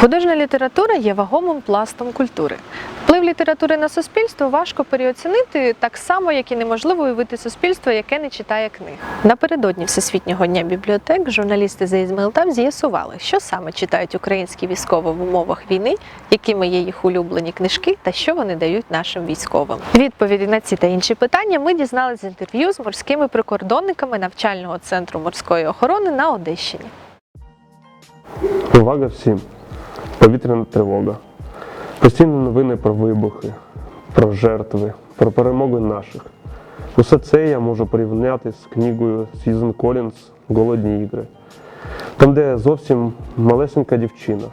Художня література є вагомим пластом культури. Вплив літератури на суспільство важко переоцінити так само, як і неможливо уявити суспільство, яке не читає книг. Напередодні Всесвітнього дня бібліотек журналісти з ізмелтав з'ясували, що саме читають українські військові в умовах війни, якими є їх улюблені книжки та що вони дають нашим військовим. Відповіді на ці та інші питання ми дізналися з інтерв'ю з морськими прикордонниками навчального центру морської охорони на Одещині. Увага всім! Повітряна тривога. Постійні новини про вибухи, про жертви, про перемоги наших. Усе це я можу порівняти з книгою Сьюзен Колінс Голодні ігри. Там, де зовсім малесенька дівчина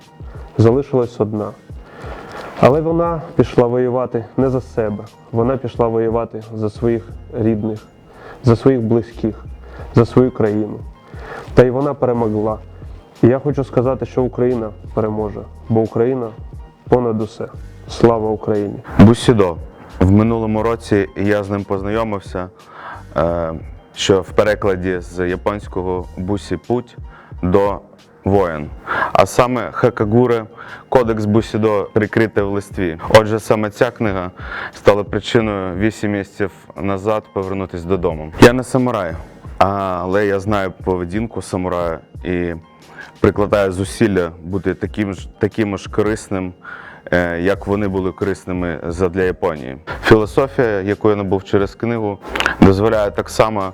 залишилась одна. Але вона пішла воювати не за себе, вона пішла воювати за своїх рідних, за своїх близьких, за свою країну. Та й вона перемогла. Я хочу сказати, що Україна переможе, бо Україна понад усе. Слава Україні! Бусідо. В минулому році я з ним познайомився, е, що в перекладі з японського бусі путь до воїн. А саме Хакагуре Кодекс Бусідо прикрите в листві. Отже, саме ця книга стала причиною 8 місяців назад повернутися додому. Я не самурай, але я знаю поведінку самурая і прикладаю зусилля бути таким ж таким ж корисним, е, як вони були корисними задля Японії. Філософія, яку я набув через книгу, дозволяє так само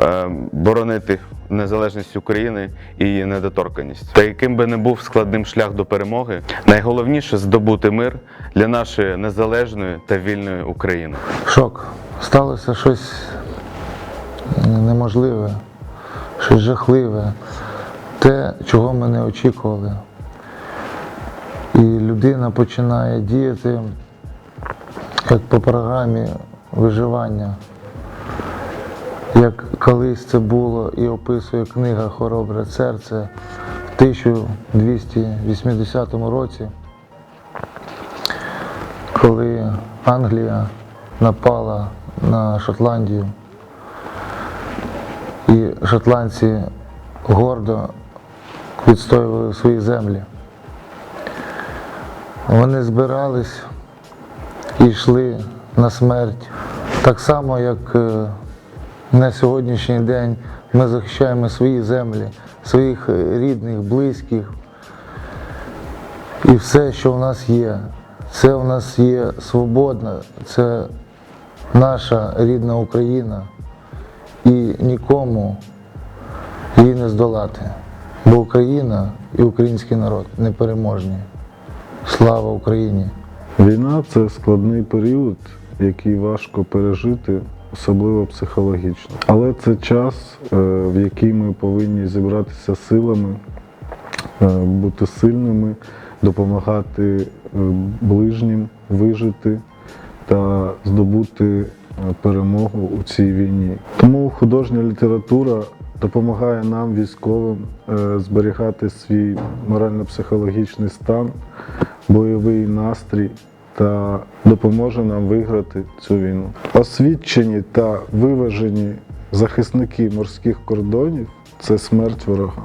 е, боронити незалежність України і її недоторканість. Та яким би не був складним шлях до перемоги, найголовніше здобути мир для нашої незалежної та вільної України. Шок. Сталося щось неможливе, щось жахливе, те, чого ми не очікували. І людина починає діяти як по програмі виживання. Як колись це було і описує книга Хоробре серце в 1280 році, коли Англія напала на Шотландію, і шотландці гордо відстоювали свої землі. Вони збирались і йшли на смерть. Так само, як е, на сьогоднішній день ми захищаємо свої землі, своїх е, рідних, близьких. І все, що в нас є, це в нас є свободна, це наша рідна Україна. І нікому її не здолати. Бо Україна і український народ непереможні. Слава Україні! Війна це складний період, який важко пережити, особливо психологічно. Але це час, е, в який ми повинні зібратися силами, е, бути сильними, допомагати е, ближнім вижити та здобути перемогу у цій війні. Художня література допомагає нам, військовим, е, зберігати свій морально-психологічний стан, бойовий настрій та допоможе нам виграти цю війну. Освідчені та виважені захисники морських кордонів це смерть ворогам.